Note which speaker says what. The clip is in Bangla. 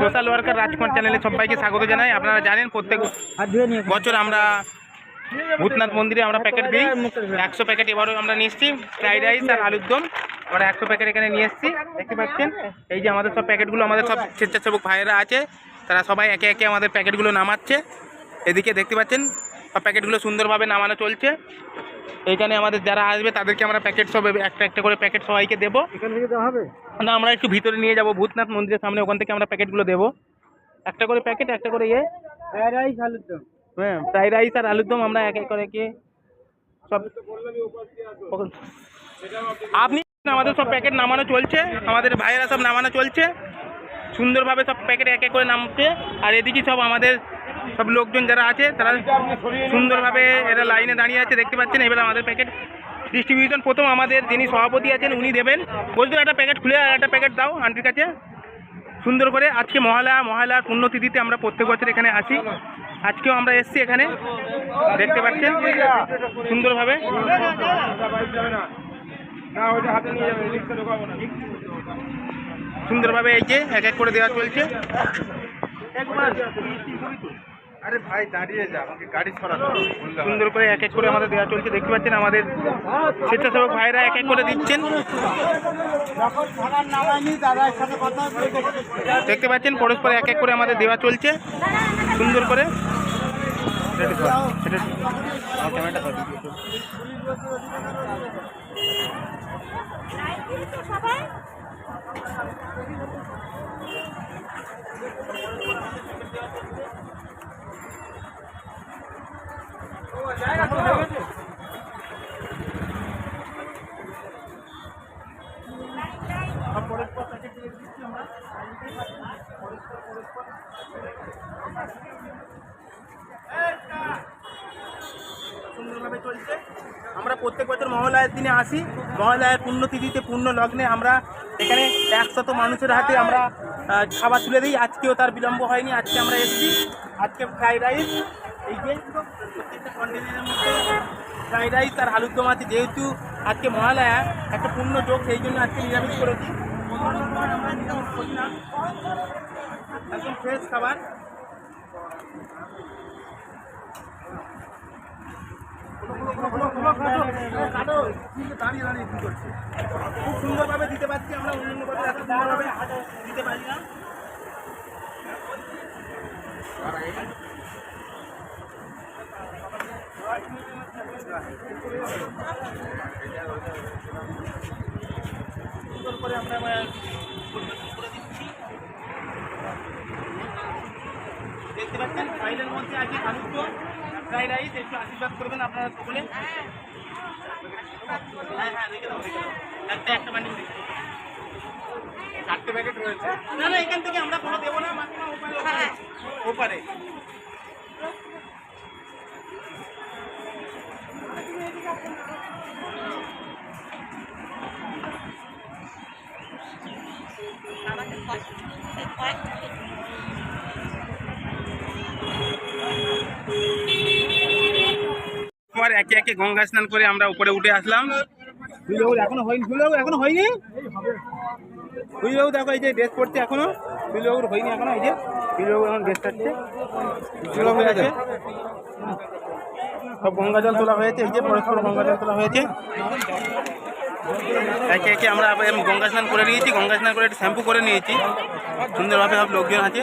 Speaker 1: সোশ্যাল ওয়ার্কার রাজকুমার চ্যানেলে সবাইকে স্বাগত জানাই। আপনারা জানেন প্রত্যেক বছর আমরা ভূতনাথ মন্দিরে আমরা প্যাকেট দিই। একশো প্যাকেট এবারও আমরা নিয়ে ফ্রাইড রাইস আর আলুর দম। আমরা একশো প্যাকেট এখানে নিয়ে এসেছি, দেখতে পাচ্ছেন? এই যে আমাদের সব প্যাকেটগুলো আমাদের সব স্বেচ্ছাসেবক ভাইয়েরা আছে, তারা সবাই একে একে আমাদের প্যাকেটগুলো নামাচ্ছে। এদিকে দেখতে পাচ্ছেন, সব প্যাকেটগুলো সুন্দরভাবে নামানো চলছে। এইখানে আমাদের যারা আসবে তাদেরকে আমরা প্যাকেট সব একটা একটা করে প্যাকেট সবাইকে দেবো।
Speaker 2: এখান থেকে দেওয়া হবে?
Speaker 1: না আমরা একটু ভিতরে নিয়ে যাব ভূতনাথ মন্দিরের সামনে ওখান থেকে আমরা প্যাকেটগুলো দেবো। একটা করে প্যাকেট একটা করে ইয়ে।
Speaker 2: ফ্রাইড রাইস আলুর দম।
Speaker 1: হ্যাঁ ফ্রাইড রাইস আর আলুর দম আমরা এক এক করে কি সব আপনি আমাদের সব প্যাকেট নামানো চলছে আমাদের ভাইয়েরা সব নামানো চলছে। সুন্দরভাবে সব প্যাকেট এক এক করে নামছে আর এদিকে সব আমাদের সব লোকজন যারা আছে, তারা সুন্দরভাবে এরা লাইনে দাঁড়িয়ে আছে, দেখতে পাচ্ছেন। এবার আমাদের প্যাকেট ডিস্ট্রিবিউশন প্রথম আমাদের যিনি সভাপতি আছেন, উনি দেবেন। বলতো একটা প্যাকেট খুলে আর একটা প্যাকেট দাও আন্টির কাছে। সুন্দর করে আজকে মহালয়া, মহালয়ার পুণ্যতিথিতে আমরা প্রত্যেক বছর এখানে আসি। আজকেও আমরা এসেছি এখানে, দেখতে পাচ্ছেন, সুন্দরভাবে। সুন্দরভাবে এই যে এক এক করে দেওয়া চলছে।
Speaker 2: আরে ভাই দাঁড়িয়ে যা আমাকে গাড়ি সরাতে
Speaker 1: সুন্দর করে এক এক করে আমাদের দেওয়া চলছে দেখতে পাচ্ছেন আমাদের স্বেচ্ছাসেবক ভাইরা এক এক করে দিচ্ছেন। দেখতে পাচ্ছেন পরস্পর এক এক করে আমাদের দেওয়া চলছে সুন্দর করে। এটা একটু ধর, এটা একটু- আমার ক্যামেরাটা ধর। আমরা প্রত্যেক বছর মহালয়ার দিনে আসি। মহালয়ার পুণ্যতিথিতে পুণ্য লগ্নে আমরা এখানে একশত মানুষের হাতে আমরা খাবার তুলে দিই। আজকেও তার বিলম্ব হয়নি, আজকে আমরা এসেছি। আজকে ফ্রাইড রাইস। এই যে প্রত্যেকটা ফ্রাইড রাইস আর আলুর আছে। যেহেতু আজকে মহালয়া, একটা পূর্ণ যোগ, সেই জন্য আজকে নিরামিষ করেছি একদম ফ্রেশ খাবার।
Speaker 2: দাঁড়িয়ে দাঁড়িয়ে
Speaker 1: খুব সুন্দরভাবে দিতে পারছি আমরা, অন্যান্য ভাবে এত সুন্দরভাবে দিতে পারি না। সুন্দর করে আমরা দেখতে পাচ্ছেন ফাইলের মধ্যে আছে খালুদ্দ ফ্রাইড রাইস একটু আশীর্বাদ করবেন আপনারা সকলে। হ্যাঁ হ্যাঁ রেখে দাও রেখে দাও। একটা একটা বান্ডিল দাও।
Speaker 2: চারটে প্যাকেট রয়েছে।
Speaker 1: না না এখান থেকে আমরা কোনো দেবো না ওপারে ওপারে। ওপারে। পর একে একে গঙ্গা স্নান করে আমরা উপরে উঠে আসলাম। ফুলবাবু, এখনও হয়নি এখনও হয়নি? ফুলবাবু, দেখো এই যে ড্রেস পড়ছে এখনও। ফুলবাবুর হয়নি এখনও, এই যে ফুলবাবু এখন ড্রেস আছে সব গঙ্গা জল তোলা হয়েছে, এই যে পরস্পর গঙ্গা জল তোলা হয়েছে। একে একে আমরা গঙ্গা স্নান করে নিয়েছি, গঙ্গা স্নান করে একটু শ্যাম্পু করে নিয়েছি। সুন্দরভাবে সব লোকজন আছে।